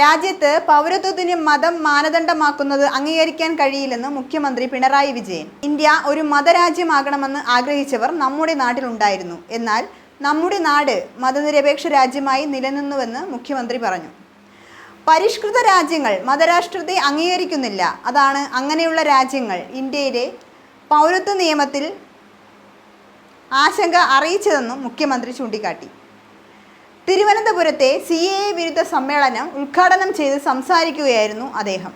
രാജ്യത്ത് പൗരത്വത്തിന് മതം മാനദണ്ഡമാക്കുന്നത് അംഗീകരിക്കാൻ കഴിയില്ലെന്ന് മുഖ്യമന്ത്രി പിണറായി വിജയൻ. ഇന്ത്യ ഒരു മതരാജ്യമാകണമെന്ന് ആഗ്രഹിച്ചവർ നമ്മുടെ നാട്ടിലുണ്ടായിരുന്നു. എന്നാൽ നമ്മുടെ നാട് മതനിരപേക്ഷ രാജ്യമായി നിലനിന്നുവെന്ന് മുഖ്യമന്ത്രി പറഞ്ഞു. പരിഷ്കൃത രാജ്യങ്ങൾ മതരാഷ്ട്രത്തെ അംഗീകരിക്കുന്നില്ല. അതാണ് അങ്ങനെയുള്ള രാജ്യങ്ങൾ ഇന്ത്യയിലെ പൗരത്വ നിയമത്തിൽ ആശങ്ക അറിയിച്ചതെന്നും മുഖ്യമന്ത്രി ചൂണ്ടിക്കാട്ടി. തിരുവനന്തപുരത്തെ സി എ വിരുദ്ധ സമ്മേളനം ഉദ്ഘാടനം ചെയ്ത് സംസാരിക്കുകയായിരുന്നു അദ്ദേഹം.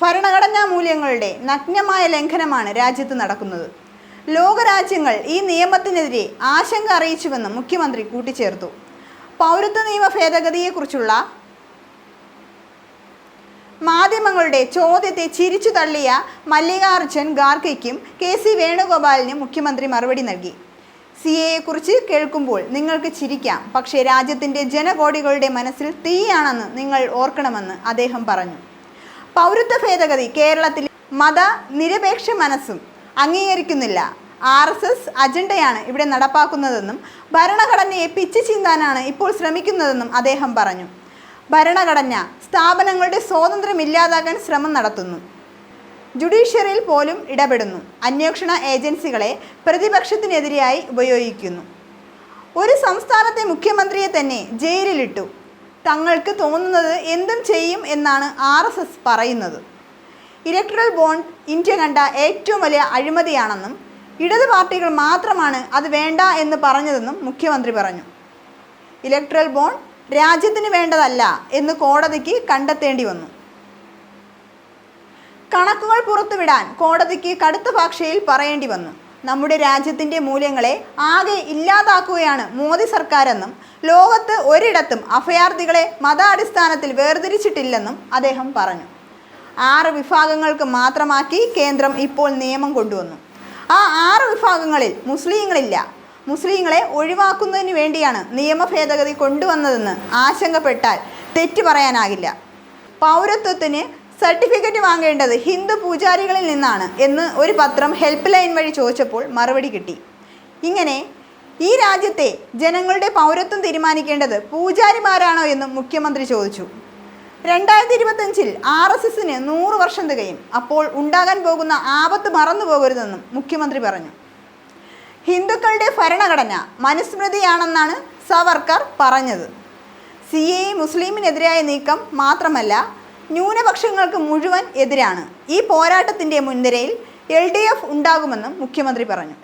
ഭരണഘടനാ മൂല്യങ്ങളുടെ നഗ്നമായ ലംഘനമാണ് രാജ്യത്ത് നടക്കുന്നത്. ലോകരാജ്യങ്ങൾ ഈ നിയമത്തിനെതിരെ ആശങ്ക അറിയിച്ചുവെന്നും മുഖ്യമന്ത്രി കൂട്ടിച്ചേർത്തു. പൗരത്വ നിയമ ഭേദഗതിയെക്കുറിച്ചുള്ള മാധ്യമങ്ങളുടെ ചോദ്യത്തെ ചിരിച്ചു തള്ളിയ മല്ലികാർജുൻ ഖാർഗെയ്ക്കും കെ സി വേണുഗോപാലിനും മുഖ്യമന്ത്രി മറുപടി നൽകി. സി എയെക്കുറിച്ച് കേൾക്കുമ്പോൾ നിങ്ങൾക്ക് ചിരിക്കാം. പക്ഷേ രാജ്യത്തിന്റെ ജനകോടികളുടെ മനസ്സിൽ തീയാണെന്ന് നിങ്ങൾ ഓർക്കണമെന്ന് അദ്ദേഹം പറഞ്ഞു. പൗരത്വ ഭേദഗതി കേരളത്തിൽ മത നിരപേക്ഷ മനസ്സും അംഗീകരിക്കുന്നില്ല. ആർ എസ് എസ് അജണ്ടയാണ് ഇവിടെ നടപ്പാക്കുന്നതെന്നും ഭരണഘടനയെ പിച്ചു ചീന്താനാണ് ഇപ്പോൾ ശ്രമിക്കുന്നതെന്നും അദ്ദേഹം പറഞ്ഞു. ഭരണഘടന സ്ഥാപനങ്ങളുടെ സ്വാതന്ത്ര്യം ഇല്ലാതാക്കാൻ ശ്രമം നടത്തുന്നു. ജുഡീഷ്യറിയിൽ പോലും ഇടപെടുന്നു. അന്വേഷണ ഏജൻസികളെ പ്രതിപക്ഷത്തിനെതിരെയായി ഉപയോഗിക്കുന്നു. ഒരു സംസ്ഥാനത്തെ മുഖ്യമന്ത്രിയെ തന്നെ ജയിലിലിട്ടു. തങ്ങൾക്ക് തോന്നുന്നത് എന്തും ചെയ്യും എന്നാണ് ആർ എസ് എസ് പറയുന്നത്. ഇലക്ട്രൽ ബോണ്ട് ഇന്ത്യ കണ്ട ഏറ്റവും വലിയ അഴിമതിയാണെന്നും ഇടത് പാർട്ടികൾ മാത്രമാണ് അത് വേണ്ട എന്ന് പറഞ്ഞതെന്നും മുഖ്യമന്ത്രി പറഞ്ഞു. ഇലക്ട്രൽ ബോണ്ട് രാജ്യത്തിന് വേണ്ടതല്ല എന്ന് കോടതിക്ക് കണ്ടെത്തേണ്ടി വന്നു. കണക്കുകൾ പുറത്തുവിടാൻ കോടതിക്ക് കടുത്ത ഭാഷയിൽ പറയേണ്ടി വന്നു. നമ്മുടെ രാജ്യത്തിന്റെ മൂല്യങ്ങളെ ആകെ ഇല്ലാതാക്കുകയാണ് മോദി സർക്കാരെന്നും ലോകത്ത് ഒരിടത്തും അഭയാർത്ഥികളെ മതാടിസ്ഥാനത്തിൽ വേർതിരിച്ചിട്ടില്ലെന്നും അദ്ദേഹം പറഞ്ഞു. ആറ് വിഭാഗങ്ങൾക്ക് മാത്രമാക്കി കേന്ദ്രം ഇപ്പോൾ നിയമം കൊണ്ടുവന്നു. ആ ആറ് വിഭാഗങ്ങളിൽ മുസ്ലിങ്ങളില്ല മുസ്ലിങ്ങളെ ഒഴിവാക്കുന്നതിന് വേണ്ടിയാണ് നിയമ ഭേദഗതി കൊണ്ടുവന്നതെന്ന് ആശങ്കപ്പെട്ടാൽ തെറ്റ് പറയാനാകില്ല. പൗരത്വത്തിന് സർട്ടിഫിക്കറ്റ് വാങ്ങേണ്ടത് ഹിന്ദു പൂജാരികളിൽ നിന്നാണ് എന്ന് ഒരു പത്രം ഹെൽപ്പ് ലൈൻ വഴി ചോദിച്ചപ്പോൾ മറുപടി കിട്ടി. ഇങ്ങനെ ഈ രാജ്യത്തെ ജനങ്ങളുടെ പൗരത്വം തീരുമാനിക്കേണ്ടത് പൂജാരിമാരാണോ എന്നും മുഖ്യമന്ത്രി ചോദിച്ചു. രണ്ടായിരത്തി ഇരുപത്തഞ്ചിൽ ആർ എസ് എസിന് നൂറ് വർഷം തികയും. അപ്പോൾ ഉണ്ടാകാൻ പോകുന്ന ആപത്ത് മറന്നു പോകരുതെന്നും മുഖ്യമന്ത്രി പറഞ്ഞു. ഹിന്ദുക്കളുടെ ഭരണഘടന മനുസ്മൃതിയാണെന്നാണ് സവർക്കർ പറഞ്ഞത്. സി എ മുസ്ലിമിനെതിരായ നീക്കം മാത്രമല്ല ന്യൂനപക്ഷങ്ങൾക്ക് മുഴുവൻ എതിരാണ്. ഈ പോരാട്ടത്തിന്റെ മുൻനിരയിൽ എൽ ഡി എഫ് ഉണ്ടാകുമെന്നും മുഖ്യമന്ത്രി പറഞ്ഞു.